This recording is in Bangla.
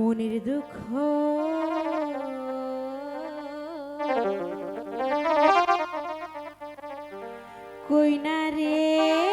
মনের দুঃখ। কই না রে?